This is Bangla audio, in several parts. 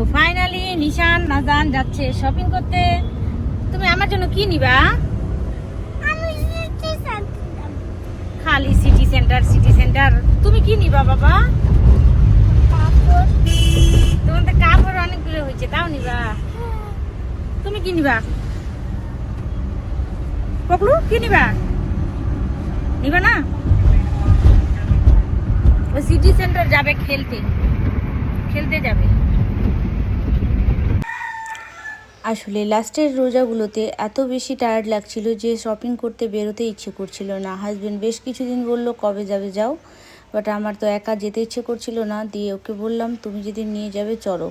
তো ফাইনালি নিশান নাজান যাচ্ছে শপিং করতে। তুমি আমার জন্য কি নিবা? খালি সিটি সেন্টার সিটি সেন্টার তুমি কি নিবা বাবা? তোমার তো কাপড় অনেকগুলো হয়েছে তাও নিবা? তুমি কি নিবা? পকলু কি নিবা? নিবা না? সিটি সেন্টার যাবে খেলতে। খেলতে যাবে। আসলে লাস্টের রোজাগুলোতে এত বেশি টায়ার্ড লাগছিল যে শপিং করতে বেরোতে ইচ্ছে করছিল না। হাজবেন্ড বেশ কিছুদিন বলল, কবে যাবে যাও? বাট আমার তো একা যেতে ইচ্ছে করছিল না। দিয়ে ওকে বললাম, তুমি যদি নিয়ে যাবে, চলো।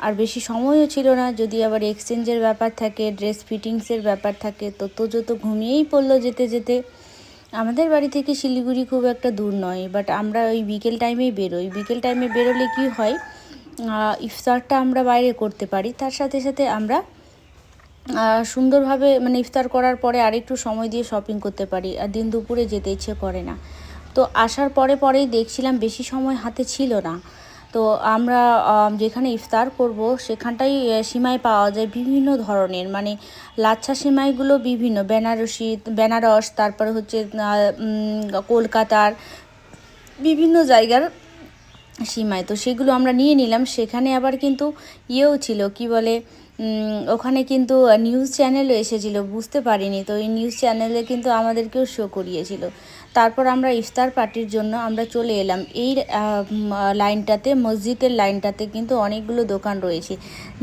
আর বেশি সময়ও ছিল না, যদি আবার এক্সচেঞ্জের ব্যাপার থাকে ড্রেস ফিটিংসের ব্যাপার থাকে, তো তো ঘুমিয়েই পড়ল যেতে যেতে। আমাদের বাড়ি থেকে শিলিগুড়ি খুব একটা দূর নয় বাট আমরা ওই বিকেল টাইমেই বেরোই। বিকেল টাইমে বেরোলে কি হয় ইফতারটা আমরা বাইরে করতে পারি। তার সাথে সাথে আমরা সুন্দরভাবে মানে ইফতার করার পরে আরেকটু সময় দিয়ে শপিং করতে পারি, আর দিন দুপুরে যেতে ইচ্ছে করে না। তো আসার পরে পরেই দেখছিলাম বেশি সময় হাতে ছিল না। তো আমরা যেখানে ইফতার করব সেখানটাই সিমাই পাওয়া যায় বিভিন্ন ধরনের। মানে লাচ্ছা সিমাইগুলো বিভিন্ন, বেনারসি, বেনারস, তারপরে হচ্ছে কলকাতার বিভিন্ন জায়গার সীমায়। তো সেগুলো আমরা নিয়ে নিলাম। সেখানে আবার কিন্তু ইয়েও ছিল, কি বলে ওখানে কিন্তু নিউজ চ্যানেলও এসেছিল, বুঝতে পারিনি। তো এই নিউজ চ্যানেলে কিন্তু আমাদেরকেও শো করিয়েছিল। তারপর আমরা ইফতার পার্টির জন্য আমরা চলে এলাম। এই লাইনটাতে, মসজিদের লাইনটাতে কিন্তু অনেকগুলো দোকান রয়েছে।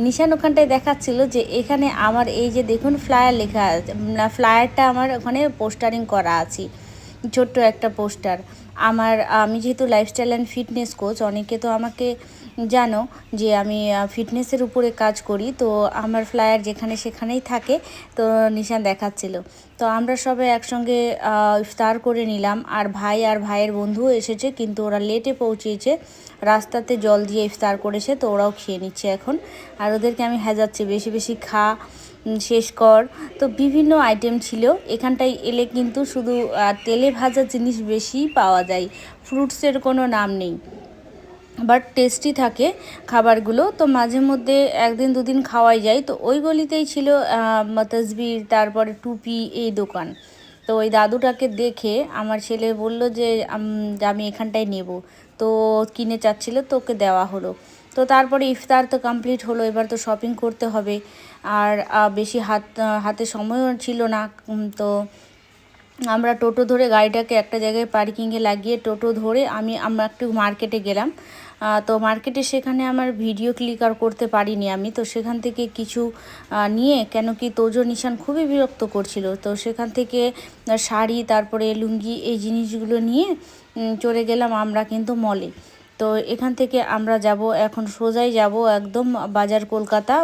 নিশান ওখানটায় দেখাচ্ছিল যে এখানে আমার এই যে দেখুন, ফ্লায়ার লেখা আছে ফ্লায়ারটা আমার ওখানে পোস্টারিং করা আছে। ছোট্ট একটা পোস্টার। আমার, আমি যেহেতু লাইফস্টাইল অ্যান্ড ফিটনেস কোচ অনেকে তো আমাকে জানো যে আমি ফিটনেসের উপরে কাজ করি। তো আমার ফ্লায়ার যেখানে সেখানেই থাকে, তো নিশান দেখাচ্ছিল। তো আমরা সবাই একসঙ্গে ইফতার করে নিলাম। আর ভাই আর ভাইয়ের বন্ধুও এসেছে, কিন্তু ওরা লেটে পৌঁছেছে। রাস্তাতে জল দিয়ে ইফতার করেছে, তো ওরাও খেয়ে নিচ্ছে এখন। আর ওদেরকে আমি হ্যাজাচ্ছি বেশি বেশি খা। শেষ কর। তো বিভিন্ন আইটেম ছিল। এখানটায় এলে কিন্তু শুধু তেলে ভাজা জিনিস বেশি পাওয়া যায়। ফ্রুটসের কোনো নাম নেই। বাট টেস্টি থাকে খাবারগুলো। তো মাঝে মধ্যে একদিন দুদিন খাওয়াই যায়। তো ওই গলিতেই ছিল তসবির তারপরে টুপি, এই দোকান। তো ওই দাদুটাকে দেখে আমার ছেলে বলল যে, আমি এখানটায় নেব। তো কিনে চাচ্ছিল, তো ওকে দেওয়া হলো। তো তারপরে ইফতার তো কমপ্লিট হলো, এবার তো শপিং করতে হবে। আর বেশি হাত হাতে সময়ও ছিল না তো আমরা টোটো ধরে গাড়িটাকে একটা জায়গায় পার্কিংয়ে লাগিয়ে টোটো ধরে আমি, আমরা একটু মার্কেটে গেলাম। তো মার্কেটে সেখানে আমার ভিডিও ক্লিক আর করতে পারিনি আমি। তো সেখান থেকে কিছু নিয়ে, কেন কি তোজো নিশান খুবই বিরক্ত করছিল। তো সেখান থেকে শাড়ি, তারপরে লুঙ্গি, এই জিনিসগুলো নিয়ে চলে গেলাম আমরা কিন্তু মলে তো এখান থেকে আমরা যাব, এখন সোজাই যাব একদম বাজার কলকাতা।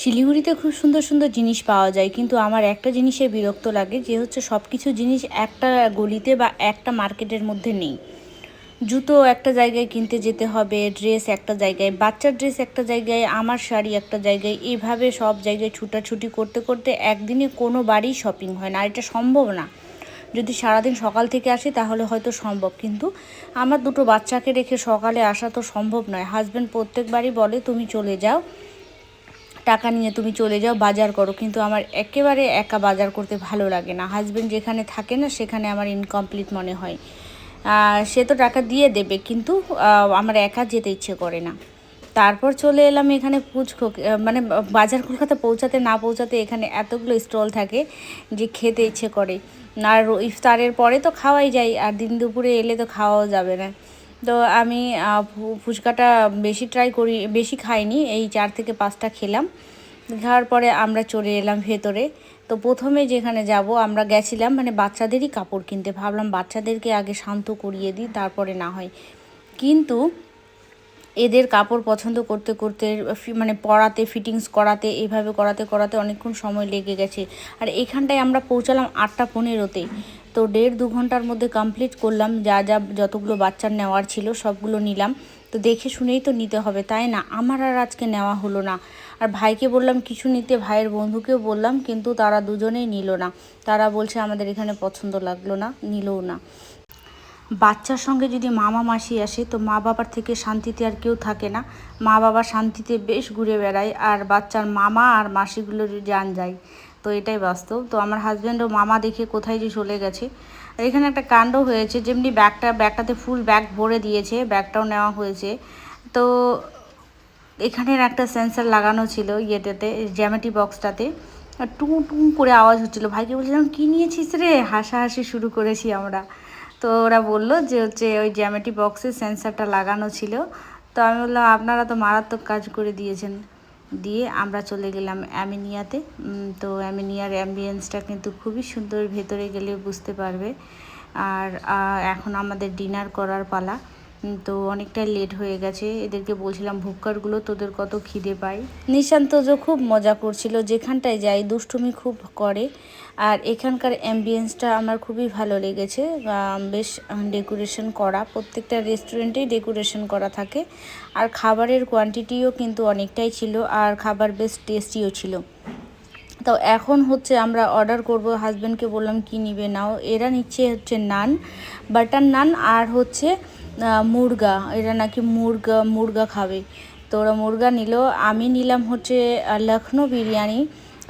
শিলিগুড়িতে খুব সুন্দর সুন্দর জিনিস পাওয়া যায়, কিন্তু আমার একটা জিনিসে বিরক্ত লাগে, যে হচ্ছে সব কিছু জিনিস একটা গলিতে বা একটা মার্কেটের মধ্যে নেই। জুতো একটা জায়গায় কিনতে যেতে হবে, ড্রেস একটা জায়গায়, বাচ্চার ড্রেস একটা জায়গায়, আমার শাড়ি একটা জায়গায়, এভাবে সব জায়গায় ছুটাছুটি করতে করতে একদিনে কোনো বাড়ি শপিং হয় না এটা সম্ভব না। যদি সারাদিন সকাল থেকে আসি তাহলে হয়তো সম্ভব। কিন্তু আমার দুটো বাচ্চাকে রেখে সকালে আসা তো সম্ভব নয়। হাজব্যান্ড প্রত্যেকবারই বলে, তুমি চলে যাও। টাকা নিয়ে তুমি চলে যাও, বাজার করো। কিন্তু আমার একেবারে একা বাজার করতে ভালো লাগে না। হাজব্যান্ড যেখানে থাকে না, সেখানে আমার ইনকমপ্লিট মনে হয়। সে তো টাকা দিয়ে দেবে, কিন্তু আমার একা যেতে ইচ্ছে করে না। তারপর চলে এলাম এখানে পুচকো মানে বাজার কলকাতা পৌঁছাতে না পৌঁছাতে এখানে এতগুলো স্টল থাকে যে খেতে ইচ্ছে করে। আর ইফতারের পরে তো খাওয়াই যায়, আর দিন দুপুরে এলে তো খাওয়াও যাবে না। তো আমি ফুচকাটা বেশি ট্রাই করি, বেশি খাইনি, এই চার থেকে পাঁচটা খেলাম। খাওয়ার পরে আমরা চলে এলাম ভেতরে। তো প্রথমে যেখানে যাব, আমরা গেছিলাম মানে বাচ্চাদেরই কাপড় কিনতে। ভাবলাম বাচ্চাদেরকে আগে শান্ত করিয়ে দিই, তারপরে না হয়। কিন্তু এদের কাপড় পছন্দ করতে করতে মানে পরাতে ফিটিংস করাতে এইভাবে করাতে করাতে অনেকক্ষণ সময় লেগে গেছে। আর এখানটায় আমরা পৌঁছালাম আটটা পনেরোতে। তো দেড় দু ঘণ্টার মধ্যে কমপ্লিট করলাম, যা যা যতগুলো বাচ্চার নেওয়ার ছিল সবগুলো নিলাম। তো দেখে শুনেই তো নিতে হবে, তাই না? আমার আর আজকে নেওয়া হলো না। আর ভাইকে বললাম, কিছু নিতে। ভাইয়ের বন্ধুকেও বললাম, কিন্তু তারা দুজনেই নিল না। তারা বলছে, আমাদের এখানে পছন্দ লাগল না, নিলও না। বাচ্চার সঙ্গে যদি মামা মাসি আসে, তো মা বাবার থেকে শান্তিতে আর কেউ থাকে না। মা বাবা শান্তিতে বেশ ঘুরে বেড়ায়, আর বাচ্চার মামা আর মাসিগুলোর জান যায়, তো এটাই বাস্তব। তো আমার হাজব্যান্ডও মামা দেখে কোথায় যে চলে গেছে। এখানে একটা কাণ্ড হয়েছে, যেমনি ব্যাগটা, ব্যাগটাতে ফুল ব্যাগ ভরে দিয়েছে, ব্যাগটাও নেওয়া হয়েছে। তো এখানের একটা সেন্সার লাগানো ছিল ইয়েটাতে জ্যামেটি বক্সটাতে টুঁ টুঁ করে আওয়াজ হচ্ছিল। ভাইকে বলছিলাম, কী নিয়েছিস রে? হাসাহাসি শুরু করেছি আমরা। তো ওরা বলল যে হচ্ছে ওই জ্যামেটি বক্সে সেন্সারটা লাগানো ছিল। তো আমি বললাম, আপনারা তো মারাত্মক কাজ করে দিয়েছেন। দিয়ে আমরা চলে গেলাম অ্যামিনিয়াতে। তো অ্যামিনিয়ার অ্যাম্বিয়েন্সটা কিন্তু খুবই সুন্দর, ভেতরে গেলে বুঝতে পারবে। আর এখন আমাদের ডিনার করার পালা। তো অনেকটা লেট হয়ে গেছে। এদেরকে বলছিলাম, ভুক্কারগুলো তোদের কত খিদে পায়? নিশান্ত যে খুব মজা করছিল, যেখানটায় যাই দুষ্টুমি খুব করে। আর এখানকার অ্যাম্বিয়েন্সটা আমার খুবই ভালো লেগেছে। বেশ ডেকোরেশন করা, প্রত্যেকটা রেস্টুরেন্টেই ডেকোরেশন করা থাকে। আর খাবারের কোয়ান্টিটিও কিন্তু অনেকটাই ছিল, আর খাবার বেশ টেস্টিও ছিল। তো এখন হচ্ছে আমরা অর্ডার করব হাজব্যান্ডকে বললাম, কি নিবে নাও? এরা নিচ্ছে হচ্ছে নান বাটার নান আর হচ্ছে মুরগা, এরা নাকি মুরগা মুরগা খাবে। তো ওরা মুরগা নিল। আমি নিলাম হচ্ছে লখনৌ বিরিয়ানি,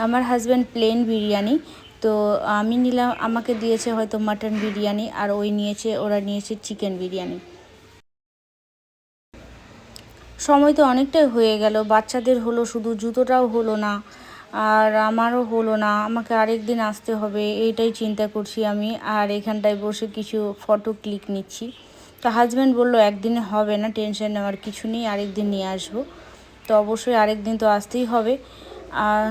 আমার হাজব্যান্ড প্লেন বিরিয়ানি। তো আমি নিলাম, আমাকে দিয়েছে হয়তো মাটন বিরিয়ানি, আর ওই নিয়েছে, ওরা নিয়েছে চিকেন বিরিয়ানি। সময় তো অনেকটাই হয়ে গেল। বাচ্চাদের হলো শুধু, জুতোটাও হলো না, আর আমারও হলো না। আমাকে আরেক দিন আসতে হবে, এইটাই চিন্তা করছি আমি। আর এখানটায় বসে কিছু ফটো ক্লিক নিচ্ছি। তো হাজব্যান্ড বলল, একদিনে হবে না টেনশন নেওয়ার কিছু নেই আরেক দিন নিয়ে আসব। তো অবশ্যই আরেক দিন তো আসতেই হবে। আর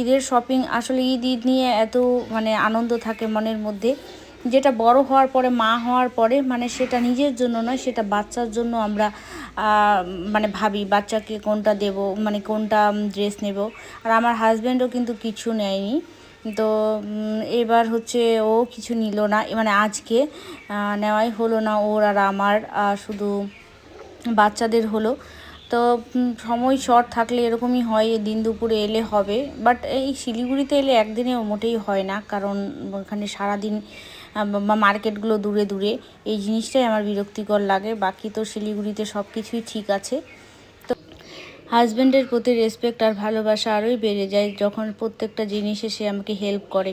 ঈদের শপিং আসলে ঈদ ঈদ নিয়ে এত মানে আনন্দ থাকে মনের মধ্যে। যেটা বড় হওয়ার পরে, মা হওয়ার পরে মানে সেটা নিজের জন্য নয়, সেটা বাচ্চার জন্য আমরা মানে ভাবি, বাচ্চাকে কোনটা দেব মানে কোনটা ড্রেস নেব। আর আমার হাজব্যান্ডও কিন্তু কিছু নেয়নি। তো এবার হচ্ছে ও কিছু নিল না মানে আজকে নেওয়াই হলো না ওর আর আমার শুধু বাচ্চাদের হলো। তো সময় শর্ট থাকলে এরকমই হয় দিন দুপুরে এলে হবে বাট এই শিলিগুড়িতে এলে একদিনে মোটেই হয় না, কারণ ওখানে সারাদিন বা মার্কেটগুলো দূরে দূরে, এই জিনিসটাই আমার বিরক্তিকর লাগে, বাকি তো শিলিগুড়িতে সব কিছুই ঠিক আছে। হাজব্যান্ডের প্রতি রেসপেক্ট আর ভালোবাসা আরোই বেড়ে যায় যখন প্রত্যেকটা জিনিসে সে আমাকে হেল্প করে।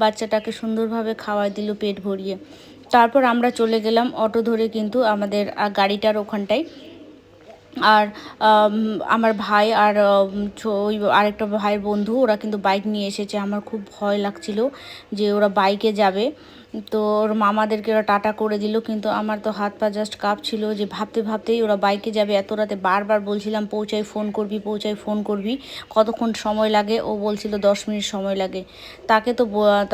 বাচ্চাটাকে সুন্দরভাবে খাওয়াই দিল, পেট ভরিয়ে। তারপর আমরা চলে গেলাম অটো ধরে কিন্তু আমাদের গাড়িটার ওখানটায়। আর আমার ভাই আর ওই আরেকটা ভাইয়ের বন্ধু, ওরা কিন্তু বাইক নিয়ে এসেছে। আমার খুব ভয় লাগছিল যে ওরা বাইকে যাবে। তো ওর মামাদেরকে ওরা টাটা করে দিল, কিন্তু আমার তো হাত পা জাস্ট কাঁপছিল যে ভাবতে ভাবতেই ওরা বাইকে যাবে। এত রাতে বারবার বলছিলাম পৌঁছাই ফোন করবি পৌঁছাই ফোন করবি। কতক্ষণ সময় লাগে? ও বলছিল, দশ মিনিট সময় লাগে। তাকে তো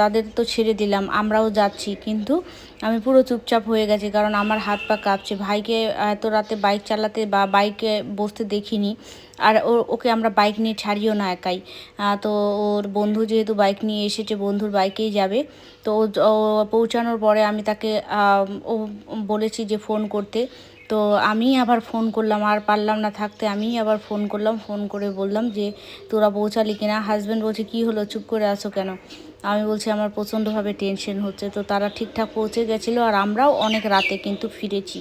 তাদের তো ছেড়ে দিলাম, আমরাও যাচ্ছি। কিন্তু আমি পুরো চুপচাপ হয়ে গেছি, কারণ আমার হাত পা কাঁপছে। ভাইকে এত রাতে বাইক চালাতে বা বাইকে বসতে দেখিনি। আর ওকে আমরা বাইক নিয়ে ছাড়িও না একাই। তো ওর বন্ধু যেহেতু বাইক নিয়ে এসেছে, বন্ধুর বাইকেই যাবে। তো ও পৌঁছানোর পরে আমি তাকে ও বলেছি যে ফোন করতে। তো আমি আবার ফোন করলাম, আর পারলাম না থাকতে। আমি আবার ফোন করলাম ফোন করে বললাম যে, তোরা পৌঁছালি কিনা? হাজব্যান্ড বলছে, কি হলো? চুপ করে আসো কেন? আমি বলছি, আমার প্রচণ্ডভাবে টেনশন হচ্ছে। তো তারা ঠিকঠাক পৌঁছে গেছিল, আর আমরাও অনেক রাতে কিন্তু ফিরেছি।